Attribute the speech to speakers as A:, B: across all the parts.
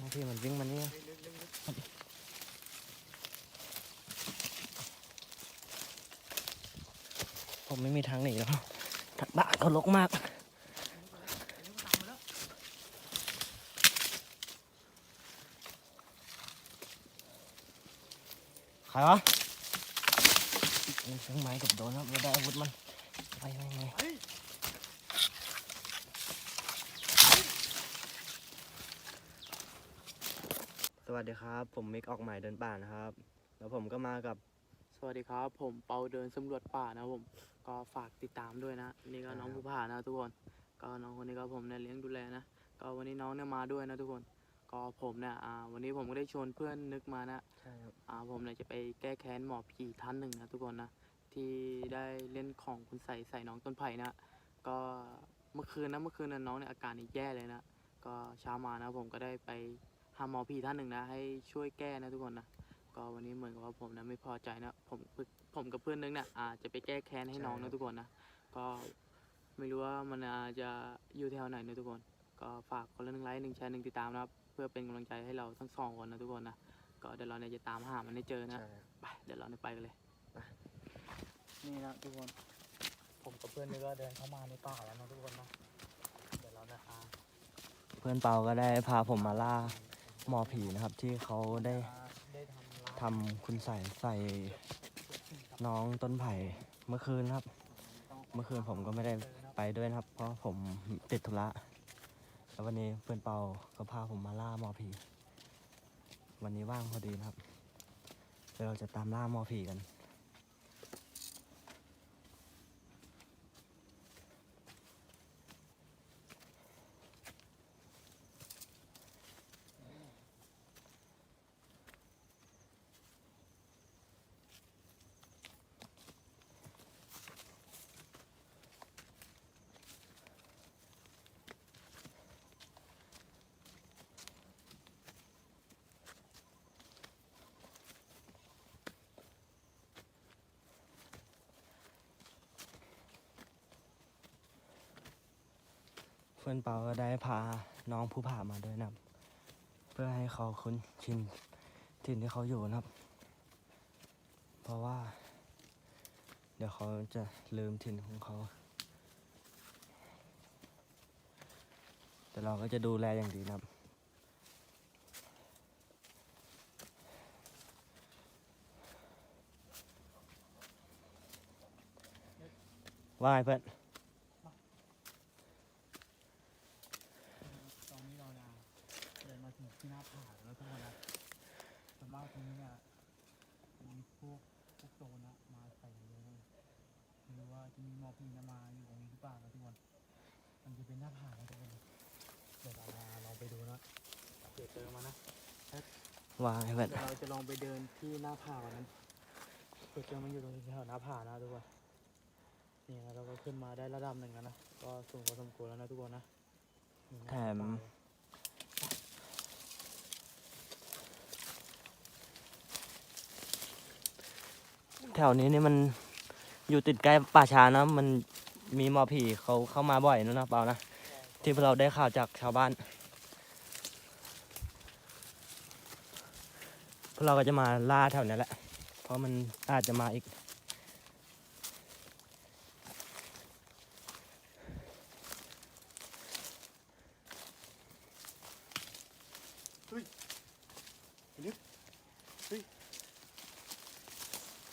A: บางทีมันวิ่งมานี่ผมไม่มีทางหนีแล้วทางบ้านเขารกมากใครวะมันเสียงไม้กับโดนครับเราได้อาวุธมันไปไปไป วัสดีครับ ผมมิกออกใหม่เดินป่านะครับ แล้วผมก็มากับ
B: สวัสดีครับ ผมเปาเดินสำรวจป่านะครับผม ก็ฝากติดตามด้วยนะ นี่ก็น้อง
A: ครับ
B: ผู้ผ่านะทุกคน ก็น้องคนนี้ก็ผมเนี่ยเลี้ยงดูแลนะ ก็วันนี้น้องเนี่ยมาด้วยนะทุกคน ก็ผมเนี่ยอ่าวันนี้ผมก็ได้ชวนเพื่อนนึกมานะ
A: ใช่ครับ
B: อ่าผมเนี่ยจะไปแก้แค้นหมอผีท่านหนึ่งนะทุกคนนะ ที่ได้เล่นของคุณใส่ใส่น้องต้นไผ่นะ ก็เมื่อคืนนะเมื่อคืนนะน้องเนี่ยอาการนี่แย่เลยนะ ก็เช้ามานะผมก็ได้ไป หาหมอผีท่านหนึ่งนะ ให้ช่วยแก้นะทุกคนนะก็วันนี้เหมือนกับว่าผมนะไม่พอใจนะผมผมกับเพื่อนนึงเนี่ยอาจจะไปแก้แค้นให้น้องนะทุกคนนะก็ไม่รู้ว่ามันอาจจะอยู่แถวไหนนะทุกคน ก็ฝากคนละหนึ่งไลค์หนึ่งแชร์หนึ่งติดตามนะครับเพื่อเป็นกำลังใจให้เราทั้งสองคนนะทุกคนนะก็เดี๋ยวเราเนี่ยจะตามหามันให้เจอนะ
A: ใช่ครับ
B: ไปเดี๋ยวเราเนี่ยไปกันเลย
A: ไป
B: นี่นะทุกคนผมกับเพื่อนนี่ก็เดินเข้ามาในป่าแล้วนะทุกคนนะเดี๋ยวเราจะหา
A: เพื่อนเปาก็ได้พาผมมาล่า หมอผีนะครับที่เขาได้
B: ทำร้าย
A: ทำคุณใส่ใส่น้องต้นไผ่เมื่อคืนครับ เมื่อคืนผมก็ไม่ได้ไปด้วยนะครับ เพราะผมติดธุระแล้ววันนี้เพื่อนเปาก็พาผมมาล่าหมอผี วันนี้ว่างพอดีนะครับเดี๋ยวเราจะตามล่าหมอผีกัน เพื่อนเปาก็ได้พาน้องผู้ผ่ามาด้วยนะครับ เพื่อให้เขาคุ้นชินถิ่นที่เขาอยู่นะครับ เพราะว่า เดี๋ยวเขาจะลืมถิ่นของเขา แต่เราก็จะดูแลอย่างดีนะครับว่าไงเพื่อน
B: ตอนนี้เราเนี่ยเดินมาถึงที่หน้าผาแล้วทุกคนนะส่วนมากตรงนี้เนี่ยมีพวกพวกโจรนะมาใส่เยอะเลยไม่รู้ว่าจะมีหมอผีนะมาอยู่ตรงนี้หรือเปล่านะทุกคน มันจะเป็นหน้าผานะทุกคน เดี๋ยวเรามาลองไปดูนะเดี๋ยวเจอมานะ
A: ว่าไงเพื่อน
B: เดี๋ยวเราจะลองไปเดินที่หน้าผาวันนั้นเผื่อเจอมันอยู่ตรงแถวหน้าผานะทุกคนนี่นะเราก็ขึ้นมาได้ระดับหนึ่งแล้วนะก็สูงพอสมควรแล้วนะทุกคนนะนี่นะ
A: แถม
B: ป่าเลย
A: แถวนี้นี่มันอยู่ติดใกล้ป่าช้านะมันมีหมอผีเขาเข้ามาบ่อยนะนะเปล่านะที่พวกเราได้ข่าวจากชาวบ้าน วกเราก็จะมาล่าแถวนี้แหละ เพราะมันอาจจะมาอีก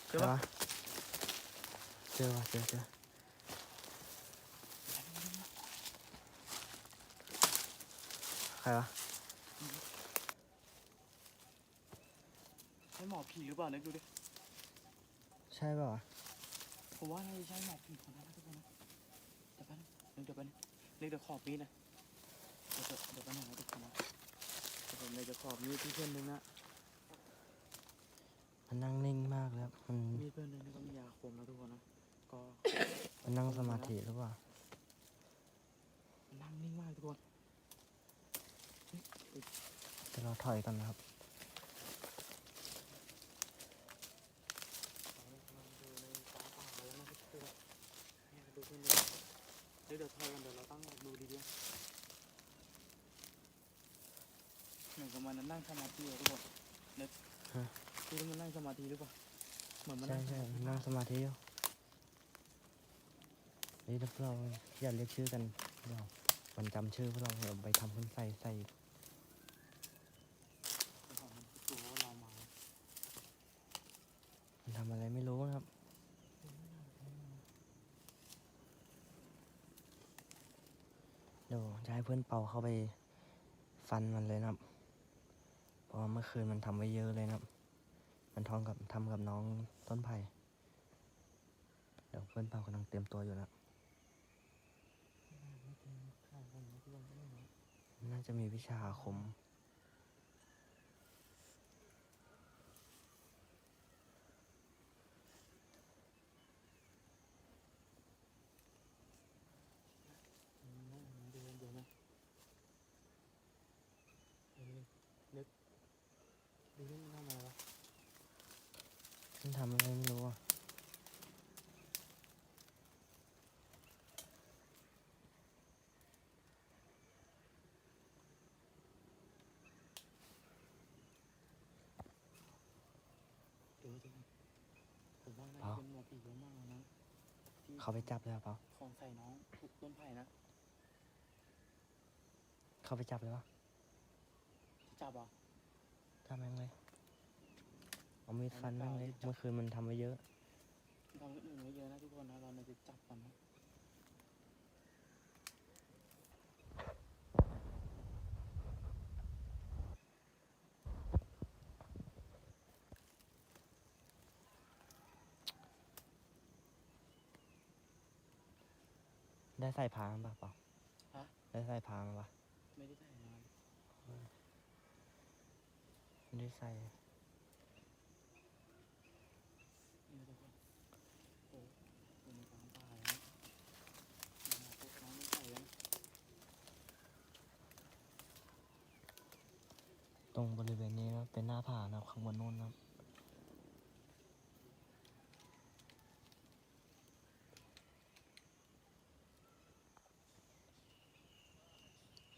B: เจอปะ
A: เจอวะเจอเจอใครวะ
B: ใช่หมอผีหรือเปล่านึกดูดิ
A: ใช่ป่าวะ
B: ผมว่าน่าจะใช่หมอผีคนนั้นนะทุกคนนะเดี๋ยวแป๊บนึงนึกเดี๋ยวแป๊บนึงเรียกเดี๋ยวขอบมีดนะเดี๋ยวเดี๋ยวเดี๋ยวแป๊บนึงนะทุกคนนะเดี๋ยวผมเลยจะขอบมีดที่เพื่อนนึงนะ
A: มันนั่งนิ่งมากเลยครับมัน
B: มีดเพื่อนนึงนี่ก็มียาคมนะทุกคนนะ ก็
A: มันนั่งสมาธิหรือเปล่า
B: นั่งนิ่งมากทุกคน
A: เดี๋ยวเราถอยกันนะครับ
B: ดี๋ยวเดี๋ยวถอยกันเดี๋ยวเราตั้งดูดีๆหนึ่งสองประมาณนั้นนั่งสมาธิอะทุกคนนึก
A: ฮะ
B: คิดว่ามันนั่งสมาธิหรือเปล่าเหมือนมัน
A: ใช่
B: นั่งส
A: ใช่
B: มาธิ
A: นั่งสมาธิอยู่นี่ถ้าพวกเราอย่าเรียกชื่อกันเรามันจำชื่อพวกเราเราไปทำคุณใส่ใส่
B: เจ้าของมันรู้ตัวว่าเรามา
A: มันทำอะไรไม่รู้นะครับ เดี๋ยวจะ ให้เพื่อนเป่าเข้าไปฟันมันเลยนะครับเพราะเมื่อคืนมันทำไว้เยอะเลยนะครับ มันท้องกับทำกับน้องต้นไผ่เดี๋ยวเพื่อนเป่ากำลังเตรียมตัวอยู่นะ
B: ข้วน่าไม่รู้
A: น่าจะมีวิชาอาคม
B: เดี๋ยวเดี๋ยวนะเออ นึกดูนี่มันทำอะไรวะ
A: มันทำอะไรไม่รู้อะ
B: เดี๋ยวจะผมว่าน่าจะเป็นหมอผีเยอะมากเลยนะที่
A: เขาไปจับเลยเปล่า
B: ของใส่น้องถูกต้นไผ่นะ
A: เขาไปจับเลยปะ
B: จับอะ
A: จับแม่งเลยเอามีดฟันแม่งเลยเมื่อคืนมันทำไว้เยอะ
B: ทำคนอื่นไว้เยอะนะทุกคนนะเราน่าจะจับมันนะ
A: ได้ใส่พางปะเปล่า
B: ฮะ
A: ได้ใส่พางปะ
B: ไม่ได้ใส่นาน
A: ไม่ได้ใส่ตรงบริเวณนี้นะเป็นหน้าผานะข้างบนนู้นนะครับ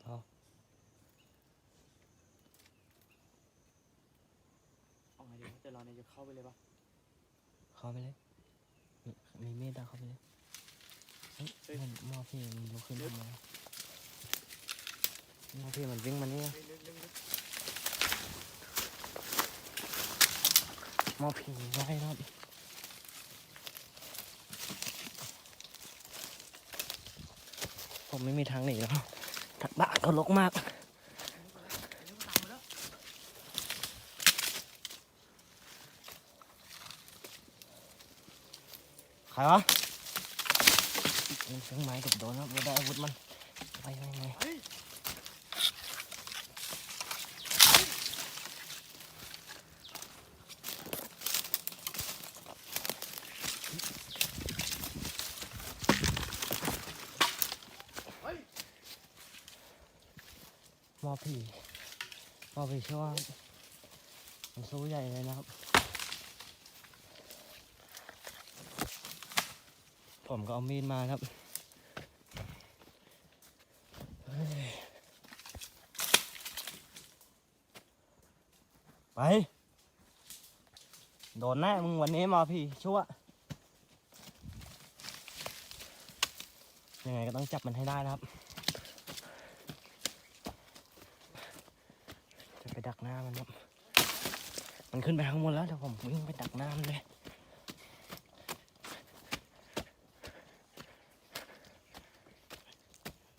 A: เอา
B: เอาไงดีวะเดี๋ยวเราเนี่ยจะเข้าไปเลยปะ
A: เข้าไปเลย มีมีมีดอะเข้าไปเลยเฮ้ยเห็นหมอพี่มันลุกขึ้นทำไมหมอพี่มันวิ่งมาเนี่ย
B: เฮ้ยนึกนึกนึก
A: หมอผีไว้ครับผมไม่มีทางหนีแล้วทางบ้านเขาลกมาก
B: นึกตามมาแล้ว
A: ใครวะเครื่องไม้กับโดนครับเราได้อาวุธมันไปไงไง
B: เฮ้ย
A: หมอผีมอผีช่ว่ามันสู้ใหญ่เลยนะครับ ผมก็เอามีดมาครับไป โดนแน่มึงวันนี้มอผีชั่ว ยังไงก็ต้องจับมันให้ได้นะครับ จะไปดักหน้ามันครับ มันขึ้นไปข้างบนแล้วเดี๋ยวผมวิ่งไปดักหน้ามันเลย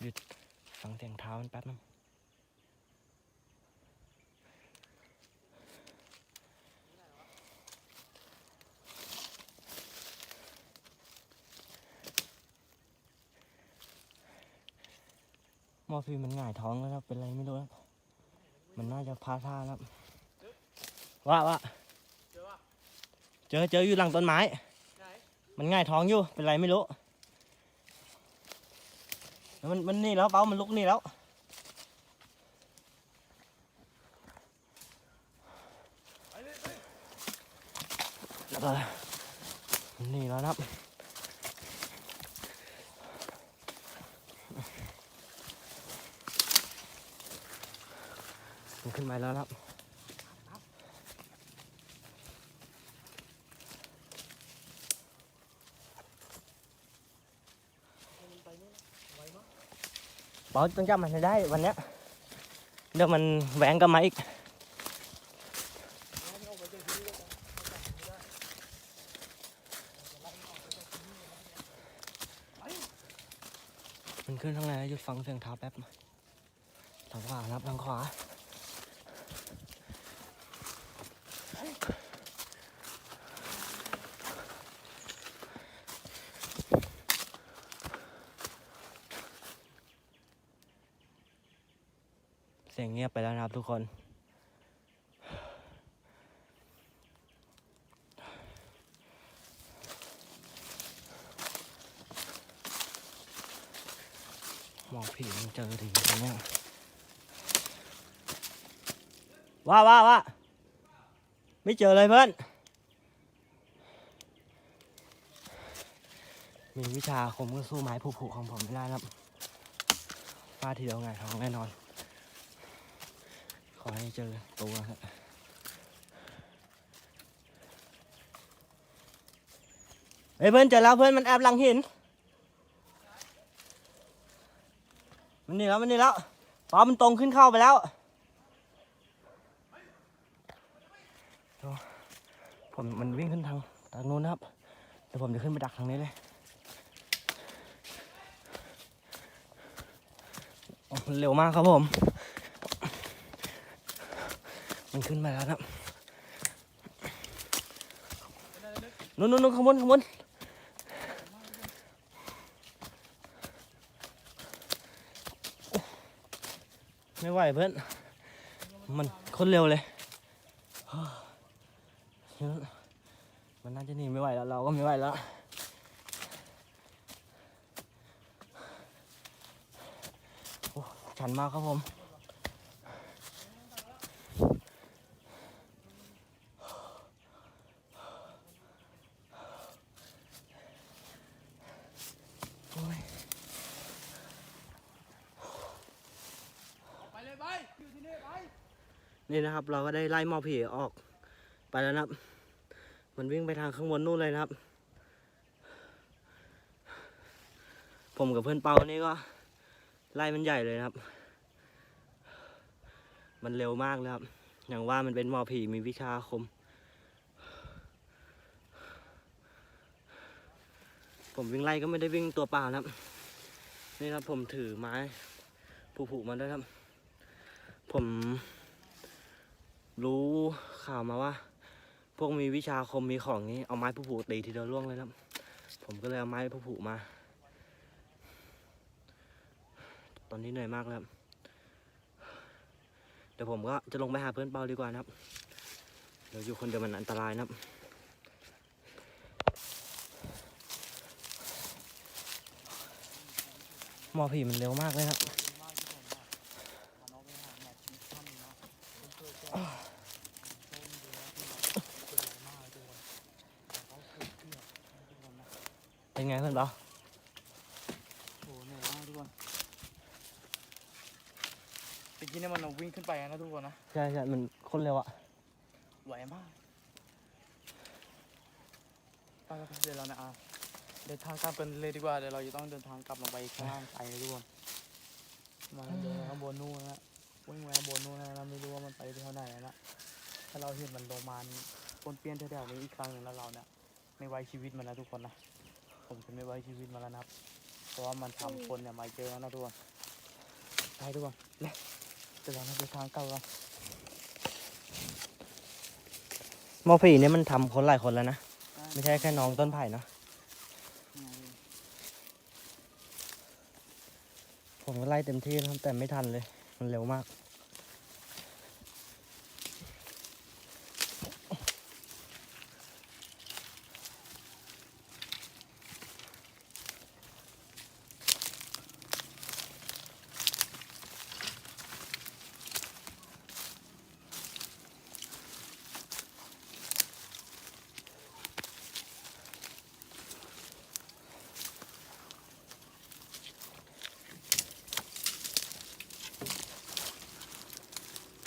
A: ด เสียงเท้ามันแป๊บนึงมอฟีมันหง่ายท้องแล้วครับ เป็นไรไม่รู้ครับ มันน่าจะพาท่าแล้วว่าว่า
B: เจอปะ
A: เจอเจออยู่หลังต้นไม้ มันง่ายท้องอยู่ เป็นไรไม่รู้ มันมันนี่แล้วเป้ามันลุกนี่แล้ว แล้วก็นี่แล้วนะครับมันขึ้นมาแล้วครับ บอสต้องจับมันให้ได้วันเนี้ยเดี๋ยวมันแหวงกับมาอีกมันขึ้นทางไหนหยุดฟังเสียงเท้าแป๊บทางขวาครับทางขวา เสียงเงียบไปแล้วนะครับทุ กคน มองผีมันเจอถึงตรงเนี้ยว่าว่าว่าไม่เจอเลยเพื่อน มีวิชาคมก็สู้ไม้ผุๆของผมไม่ได้ครับฟาดทีเดียวไงท้องแน่นอน ขอให้เจอตัวครับเฮ้ยเพื่อนเจอแล้วเพื่อนมันแอบหลังหิน มันนี่แล้วมันนี่แล้วฟ้ามันตรงขึ้นเข้าไปแล้ว ผมมันวิ่งขึ้นทางทางโน้นครับ เดี๋ยวผมจะขึ้นไปดักทางนี้เลยเร็วมากครับผม มันขึ้นมาแล้วนะนู้นนู้นนู้นข้างบนข้างบนไม่ไหวเพื่อน มันคนเร็วเลย มันน่าจะหนีไม่ไหวแล้ว เราก็ไม่ไหวแล้วชันมากครับผม โอ้ย
B: ไปเลยไปอยู่ที่นี่ไป
A: นี่นะครับ เราก็ได้ไล่มอผีออกไปแล้วนะครับ มันวิ่งไปทางข้างบนนู่นเลยนะครับ ผมกับเพื่อนเปานี่ก็ไล่มันใหญ่เลยนะครับ มันเร็วมากเลยครับ อย่างว่ามันเป็นมอผีมีวิชาอาคม ผมวิ่งไล่ก็ไม่ได้วิ่งตัวเปล่านะครับ นี่ครับผมถือไม้ผูกๆมาด้วยครับ ผม รู้ข่าวมาว่า พวกมีวิชาคมมีของนี้เอาไม้ผูๆตีทีเดียวร่วงเลยครับ ผมก็เลยเอาไม้ผูๆมา ตอนนี้เหนื่อยมากแล้ว เดี๋ยวผมก็จะลงไปหาเพื่อนเปาดีกว่านะครับ เดี๋ยวอยู่คนเดียวมันอันตรายนะครับมอผีมันเร็วมากเลยครับ เป็นไงเพื่อนเปา
B: โอ้เหนื่อยมากทุกคนตะกี้เนี่ยมันเอาวิ่งขึ้นไปนะทุกคนนะ
A: ใช่ใช่มันคนเร็วอะ
B: ไหวมากไปไปไปเดี๋ยวเราเนี่ยอะเดินทางกลับกันเลยดีกว่า เดี๋ยวเราจะต้องเดินทางกลับลงไปข้างล่างไปนะทุกคน มาเดินข้างบนนู่นนะวิ่งไปข้างบนนู่นนะเราไม่รู้ว่ามันไปเท่าไหนแล้วนะถ้าเราเห็นมันลงมาปนเปี้ยนแถวๆนี้อีกครั้งหนึ่งแล้วเราเนี่ยไม่ไว้ชีวิตมันแล้วทุกคนนะ ผมจะไม่ไว้ชีวิตมันแล้วนะครับ เพราะว่ามันทำคนเนี่ยมาเยอะแล้วนะทุกคนไปทุกคนเลยเดี๋ยวเดินทางเกลับกัน
A: หมอผีเนี่ยมันทำคนหลายคนแล้วนะ ไม่ใช่แค่น้องต้นไผ่นะผมก็ไล่เต็มที่นะครับแต่ไม่ทันเลย มันเร็วมาก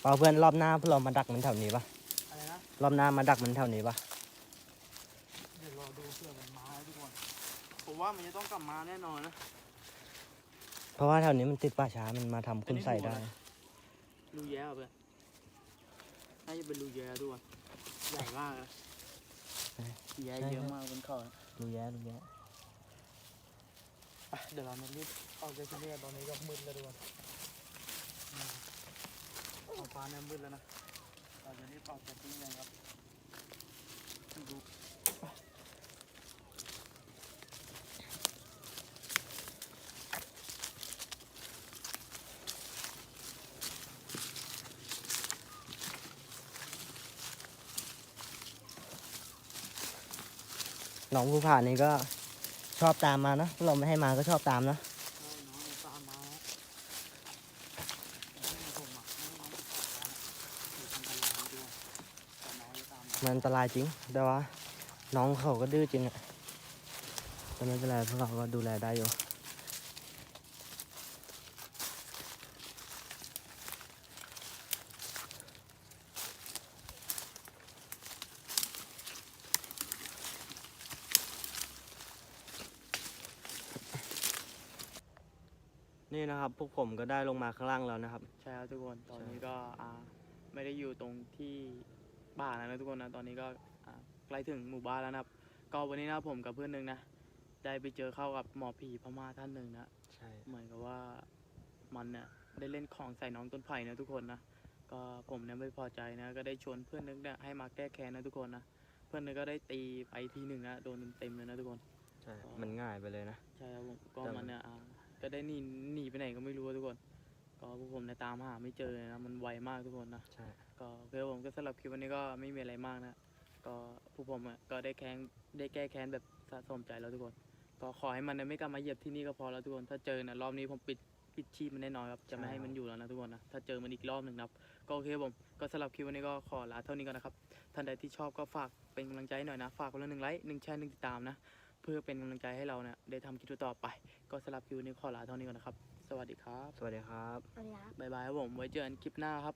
A: ปล่าเพื่อนรอบหน้าพวกเรามาดักมันแถวนี้ปะ
B: อะไรนะ
A: รอบหน้ามาดักมันแถวนี้ปะ
B: เดี๋ยวรอดูเพื่อมันมาทุกคนผมว่ามันจะต้องกลับมาแน่นอนนะ
A: เพราะว่าแถวนี้มันติดป่าช้ามันมาทำคุณใส่ได้
B: รูแย่เพื่อนน่าจะเป็นรูแย่ด้วยใหญ่มากเลย
A: ใช่
B: แย่
A: ใช่
B: เยอะมากบนเขานะ
A: รู้แย่รู้แย่
B: อะเดี๋ยวเรามารีบออกจากที่นี่กันตอนนี้ก็มืดแล้วด้วย ท้องฟ้าเนี่ยมืดแล้วนะเราจะรีบออกจากที่นี่กันครับดู
A: น้องผู้ผ่านนี่ก็ชอบตามมานะเราไม่ให้มาก็ชอบตามนะ
B: ให้น้องตามมานะให้ผมอะให้น้องตามมาอยู่ทางกันแล้วด้วยแต่น้องจะตา มั
A: นอันตรายจริง แต่ว่า น้องเขาก็ดื้อจริงอะแต่ไม่เป็นไรพวกเราก็ดูแลได้อยู่นี่นะครับพวกผมก็ได้ลงมาข้างล่างแล้วนะครับ
B: ใช่ครับทุกคน ตอนนี้ก็อ่าไม่ได้อยู่ตรงที่ บ้านแล้วนะทุกคนนะตอนนี้ก็อ่าใกล้ถึงหมู่บ้านแล้วนะครับ ก็วันนี้นะผมกับเพื่อนหนึ่งนะได้ไปเจอเข้ากับหมอผีพม่าท่านหนึ่งนะ
A: ใช่
B: เหมือนกับว่ามันเนี่ยได้เล่นของใส่น้องต้นไผ่นะทุกคนนะก็ผมเนี่ยไม่พอใจนะก็ได้ชวนเพื่อนนึกเนี่ยให้มาแก้แค้นนะทุกคนนะเพื่อนนึกก็ได้ตีไปทีหนึ่งนะโดนเต็มๆเลยนะทุกคน
A: ใช่มันง่ายไปเลยนะ
B: ใช่ครับผมก็
A: แต่
B: มันเนี่ยอ่าก็ได้หนีหนีไปไหนก็ไม่รู้อะทุกคน ก็พวกผมเนี่ยตามหาไม่เจอเลยนะมันไวมากทุกคนนะ
A: ใช่
B: ก็โอเคครับผมก็สำหรับคลิปวันนี้ก็ไม่มีอะไรมากนะ ก็พวกผมอะก็ได้แค้นได้แก้แค้นแบบสะสมใจแล้วทุกคน ก็ขอให้มันเนี่ยไม่กลับมาเหยียบที่นี่ก็พอแล้วทุกคน ถ้าเจอนะรอบนี้ผมปิดปิดชีพมันแน่นอนครับ จะไม่ให้มันอยู่แล้วนะทุกคนนะ ถ้าเจอมันอีกรอบหนึ่งนะครับ ก็โอเคครับผม ก็สำหรับคลิปวันนี้ก็ขอลาเท่านี้ก่อนนะครับ ท่านใดที่ชอบก็ฝากเป็นกำลังใจให้หน่อยนะ ฝากคนละหนึ่งไลค์หนึ่งแชร์หนึ่งติดตามนะ เพื่อเป็นกำลังใจให้เราเนี่ยได้ทำคลิปต่อไป ก็สำหรับคลิปวันนี้ขอลาเท่านี้ก่อนนะครับ สวัสดีครับ
A: สวัสดีครับ
C: สวัสดีครับ
B: บ๊ายบายครับผม ไว้เจอกันคลิปหน้าครับ